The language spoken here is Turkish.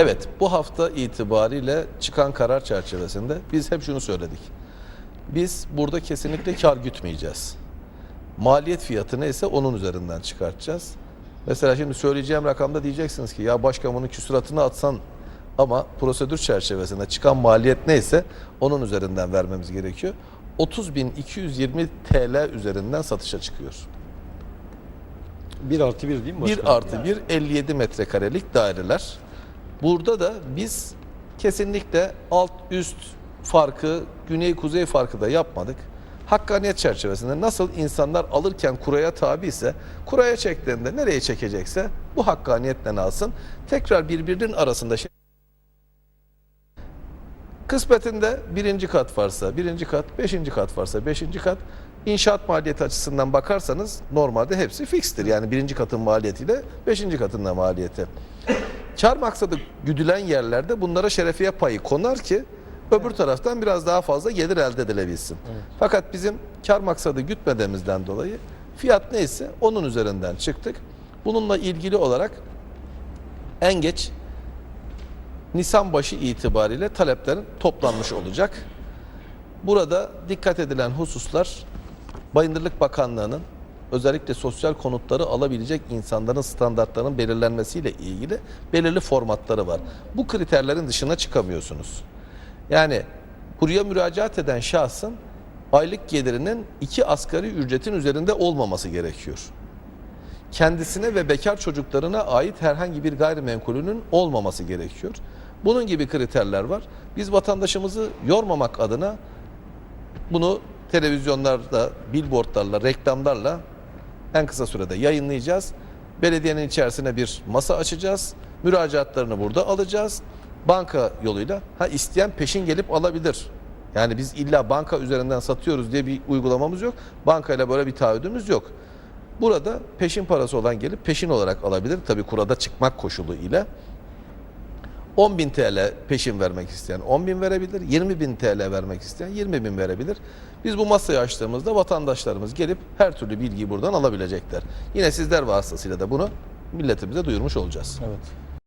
Evet, bu hafta itibariyle çıkan karar çerçevesinde biz hep şunu söyledik. Biz burada kesinlikle kar gütmeyeceğiz. Maliyet fiyatı neyse onun üzerinden çıkartacağız. Mesela şimdi söyleyeceğim rakamda diyeceksiniz ki ya başkan bunun küsuratını atsan ama prosedür çerçevesinde çıkan maliyet neyse onun üzerinden vermemiz gerekiyor. 30.220 TL üzerinden satışa çıkıyor. 1 artı 1 değil mi 1 başkanım? artı 1 57 metrekarelik daireler. Burada da biz kesinlikle alt üst farkı, güney kuzey farkı da yapmadık. Hakkaniyet çerçevesinde nasıl insanlar alırken kuraya tabi ise kuraya çektiğinde nereye çekecekse bu hakkaniyetle alsın. Tekrar birbirinin arasında şey Kısmetinde birinci kat varsa birinci kat, beşinci kat varsa beşinci kat. İnşaat maliyeti açısından bakarsanız normalde hepsi fikstir. Yani birinci katın maliyetiyle beşinci katın da maliyeti. Kar maksadı güdülen yerlerde bunlara şerefiye payı konar ki öbür taraftan biraz daha fazla gelir elde edilebilsin. Fakat bizim kar maksadı gütmediğimizden dolayı fiyat neyse onun üzerinden çıktık. Bununla ilgili olarak en geç Nisan başı itibariyle taleplerin toplanmış olacak. Burada dikkat edilen hususlar Bayındırlık Bakanlığı'nın özellikle sosyal konutları alabilecek insanların standartlarının belirlenmesiyle ilgili belirli formatları var. Bu kriterlerin dışına çıkamıyorsunuz. Yani buraya müracaat eden şahsın aylık gelirinin iki asgari ücretin üzerinde olmaması gerekiyor kendisine ve bekar çocuklarına ait herhangi bir gayrimenkulünün olmaması gerekiyor. Bunun gibi kriterler var. Biz vatandaşımızı yormamak adına bunu televizyonlarda, billboardlarla, reklamlarla en kısa sürede yayınlayacağız. Belediyenin içerisine bir masa açacağız. Müracaatlarını burada alacağız. Banka yoluyla ha isteyen peşin gelip alabilir. Yani biz illa banka üzerinden satıyoruz diye bir uygulamamız yok. Bankayla böyle bir taahhüdümüz yok. Burada peşin parası olan gelip peşin olarak alabilir. Tabi kurada çıkmak koşulu ile. 10.000 TL peşin vermek isteyen 10.000 verebilir. 20.000 TL vermek isteyen 20.000 verebilir. Biz bu masayı açtığımızda vatandaşlarımız gelip her türlü bilgiyi buradan alabilecekler. Yine sizler vasıtasıyla da bunu milletimize duyurmuş olacağız. Evet.